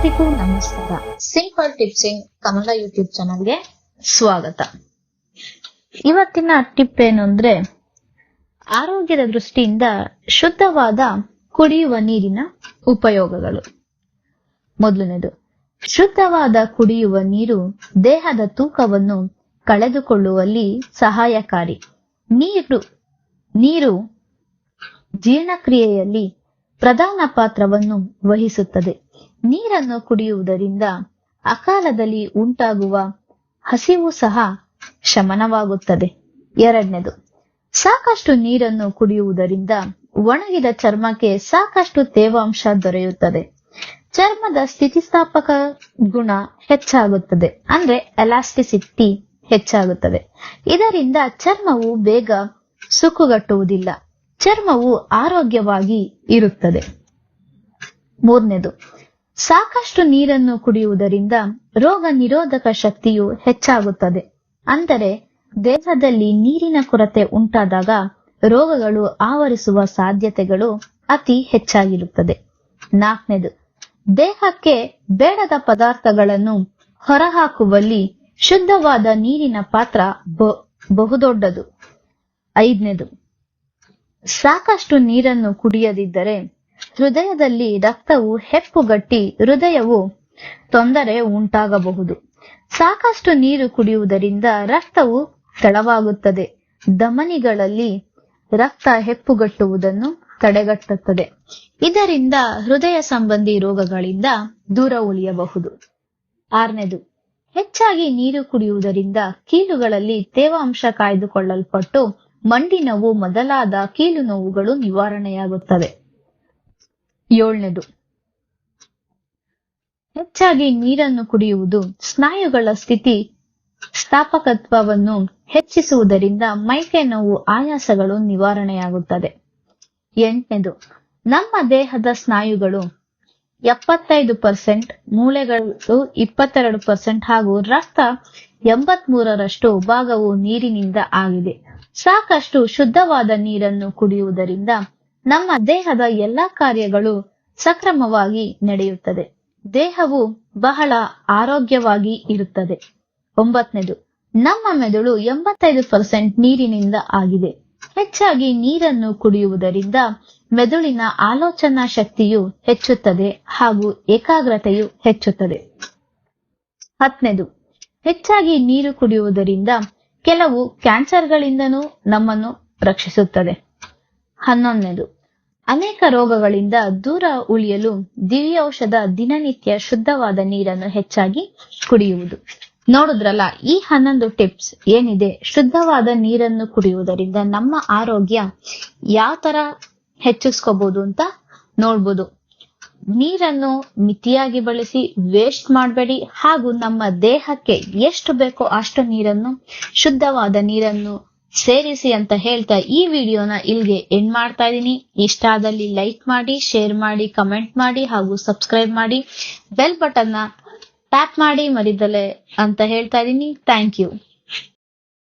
ಎಲ್ಲರಿಗೂ ನಮಸ್ಕಾರ. Simple ಟಿಪ್ಸಿಂಗ್ Kannada YouTube ಚಾನಲ್ಗೆ ಸ್ವಾಗತ. ಇವತ್ತಿನ ಟಿಪ್ ಏನು ಅಂದ್ರೆ ಆರೋಗ್ಯದ ದೃಷ್ಟಿಯಿಂದ ಶುದ್ಧವಾದ ಕುಡಿಯುವ ನೀರಿನ ಉಪಯೋಗಗಳು. ಮೊದಲನೇದು ಶುದ್ಧವಾದ ಕುಡಿಯುವ ನೀರು ದೇಹದ ತೂಕವನ್ನು ಕಳೆದುಕೊಳ್ಳುವಲ್ಲಿ ಸಹಾಯಕಾರಿ. ನೀರು ನೀರು ಜೀರ್ಣಕ್ರಿಯೆಯಲ್ಲಿ ಪ್ರಧಾನ ಪಾತ್ರವನ್ನು ವಹಿಸುತ್ತದೆ. ನೀರನ್ನು ಕುಡಿಯುವುದರಿಂದ ಅಕಾಲದಲ್ಲಿ ಉಂಟಾಗುವ ಹಸಿವು ಸಹ ಶಮನವಾಗುತ್ತದೆ. ಎರಡನೇದು, ಸಾಕಷ್ಟು ನೀರನ್ನು ಕುಡಿಯುವುದರಿಂದ ಒಣಗಿದ ಚರ್ಮಕ್ಕೆ ಸಾಕಷ್ಟು ತೇವಾಂಶ ದೊರೆಯುತ್ತದೆ. ಚರ್ಮದ ಸ್ಥಿತಿಸ್ಥಾಪಕ ಗುಣ ಹೆಚ್ಚಾಗುತ್ತದೆ, ಅಂದ್ರೆ ಎಲಾಸ್ಟಿಸಿಟಿ ಹೆಚ್ಚಾಗುತ್ತದೆ. ಇದರಿಂದ ಚರ್ಮವು ಬೇಗ ಸುಕ್ಕುಗಟ್ಟುವುದಿಲ್ಲ, ಚರ್ಮವು ಆರೋಗ್ಯವಾಗಿ ಇರುತ್ತದೆ. ಮೂರನೇದು ಸಾಕಷ್ಟು ನೀರನ್ನು ಕುಡಿಯುವುದರಿಂದ ರೋಗ ನಿರೋಧಕ ಶಕ್ತಿಯು ಹೆಚ್ಚಾಗುತ್ತದೆ. ಅಂದರೆ ದೇಹದಲ್ಲಿ ನೀರಿನ ಕೊರತೆ ಉಂಟಾದಾಗ ರೋಗಗಳು ಆವರಿಸುವ ಸಾಧ್ಯತೆಗಳು ಅತಿ ಹೆಚ್ಚಾಗಿರುತ್ತದೆ. ನಾಲ್ಕನೇದು, ದೇಹಕ್ಕೆ ಬೇಡದ ಪದಾರ್ಥಗಳನ್ನು ಹೊರಹಾಕುವಲ್ಲಿ ಶುದ್ಧವಾದ ನೀರಿನ ಪಾತ್ರ ಬಹುದೊಡ್ಡದು. ಐದನೇದು, ಸಾಕಷ್ಟು ನೀರನ್ನು ಕುಡಿಯದಿದ್ದರೆ ಹೃದಯದಲ್ಲಿ ರಕ್ತವು ಹೆಪ್ಪುಗಟ್ಟಿ ಹೃದಯವು ತೊಂದರೆ ಉಂಟಾಗಬಹುದು. ಸಾಕಷ್ಟು ನೀರು ಕುಡಿಯುವುದರಿಂದ ರಕ್ತವು ತಡವಾಗುತ್ತದೆ. ಧಮನಿಗಳಲ್ಲಿ ರಕ್ತ ಹೆಪ್ಪುಗಟ್ಟುವುದನ್ನು ತಡೆಗಟ್ಟುತ್ತದೆ. ಇದರಿಂದ ಹೃದಯ ಸಂಬಂಧಿ ರೋಗಗಳಿಂದ ದೂರ ಉಳಿಯಬಹುದು. ಆರನೇದು, ಹೆಚ್ಚಾಗಿ ನೀರು ಕುಡಿಯುವುದರಿಂದ ಕೀಲುಗಳಲ್ಲಿ ತೇವಾಂಶ ಕಾಯ್ದುಕೊಳ್ಳಲ್ಪಟ್ಟು ಮಂಡಿ ನೋವು ಮೊದಲಾದ ಕೀಲು ನೋವುಗಳು ನಿವಾರಣೆಯಾಗುತ್ತವೆ. ಏಳನೇದು. ಹೆಚ್ಚಾಗಿ ನೀರನ್ನು ಕುಡಿಯುವುದು ಸ್ನಾಯುಗಳ ಸ್ಥಿತಿ ಸ್ಥಾಪಕತ್ವವನ್ನು ಹೆಚ್ಚಿಸುವುದರಿಂದ ಮೈಕೈ ನೋವು ಆಯಾಸಗಳು ನಿವಾರಣೆಯಾಗುತ್ತದೆ. ಎಂಟನೇದು, ನಮ್ಮ ದೇಹದ ಸ್ನಾಯುಗಳು ಎಪ್ಪತ್ತೈದು ಪರ್ಸೆಂಟ್ ಮೂಳೆಗಳು ಇಪ್ಪತ್ತೆರಡು ಪರ್ಸೆಂಟ್ ಹಾಗೂ ರಕ್ತ ಎಂಬತ್ಮೂರರಷ್ಟು ಭಾಗವು ನೀರಿನಿಂದ ಆಗಿದೆ. ಸಾಕಷ್ಟು ಶುದ್ಧವಾದ ನೀರನ್ನು ಕುಡಿಯುವುದರಿಂದ ನಮ್ಮ ದೇಹದ ಎಲ್ಲಾ ಕಾರ್ಯಗಳು ಸಕ್ರಮವಾಗಿ ನಡೆಯುತ್ತದೆ. ದೇಹವು ಬಹಳ ಆರೋಗ್ಯವಾಗಿ ಇರುತ್ತದೆ. ಒಂಬತ್ತನೇದು, ನಮ್ಮ ಮೆದುಳು ಎಂಬತ್ತೈದು ಪರ್ಸೆಂಟ್ ನೀರಿನಿಂದ ಆಗಿದೆ. ಹೆಚ್ಚಾಗಿ ನೀರನ್ನು ಕುಡಿಯುವುದರಿಂದ ಮೆದುಳಿನ ಆಲೋಚನಾ ಶಕ್ತಿಯು ಹೆಚ್ಚುತ್ತದೆ ಹಾಗೂ ಏಕಾಗ್ರತೆಯು ಹೆಚ್ಚುತ್ತದೆ. ಹತ್ತನೇದು, ಹೆಚ್ಚಾಗಿ ನೀರು ಕುಡಿಯುವುದರಿಂದ ಕೆಲವು ಕ್ಯಾನ್ಸರ್ಗಳಿಂದನೂ ನಮ್ಮನ್ನು ರಕ್ಷಿಸುತ್ತದೆ. ಹನ್ನೊಂದನೇದು. ಅನೇಕ ರೋಗಗಳಿಂದ ದೂರ ಉಳಿಯಲು ದಿವ್ಯೌಷಧ ದಿನನಿತ್ಯ ಶುದ್ಧವಾದ ನೀರನ್ನು ಹೆಚ್ಚಾಗಿ ಕುಡಿಯುವುದು. ನೋಡಿದ್ರಲ್ಲ, ಈ ಹನ್ನೊಂದು ಟಿಪ್ಸ್ ಏನಿದೆ? ಶುದ್ಧವಾದ ನೀರನ್ನು ಕುಡಿಯುವುದರಿಂದ ನಮ್ಮ ಆರೋಗ್ಯ ಯಾವ ತರ ಹೆಚ್ಚಿಸ್ಕೋಬಹುದು ಅಂತ ನೋಡ್ಬೋದು. ನೀರನ್ನು ಮಿತಿಯಾಗಿ ಬಳಸಿ ವೇಸ್ಟ್ ಮಾಡಬೇಡಿ ಹಾಗೂ ನಮ್ಮ ದೇಹಕ್ಕೆ ಎಷ್ಟು ಬೇಕೋ ಅಷ್ಟು ನೀರನ್ನು, ಶುದ್ಧವಾದ ನೀರನ್ನು ಸೇರಿಸಿ ಅಂತ ಹೇಳ್ತಾ ಈ ವಿಡಿಯೋನ ಇಲ್ಲಿಗೆ ಎಂಡ್ ಮಾಡ್ತಾ ಇದೀನಿ ಇಷ್ಟ ಆದಲ್ಲಿ ಲೈಕ್ ಮಾಡಿ ಶೇರ್ ಮಾಡಿ ಕಮೆಂಟ್ ಮಾಡಿ ಹಾಗೂ ಸಬ್ಸ್ಕ್ರೈಬ್ ಮಾಡಿ. ಬೆಲ್ ಬಟನ್ನ ಟ್ಯಾಪ್ ಮಾಡಿ ಮರಿದಲೆ ಅಂತ ಹೇಳ್ತಾ ಇದೀನಿ ಥ್ಯಾಂಕ್ ಯು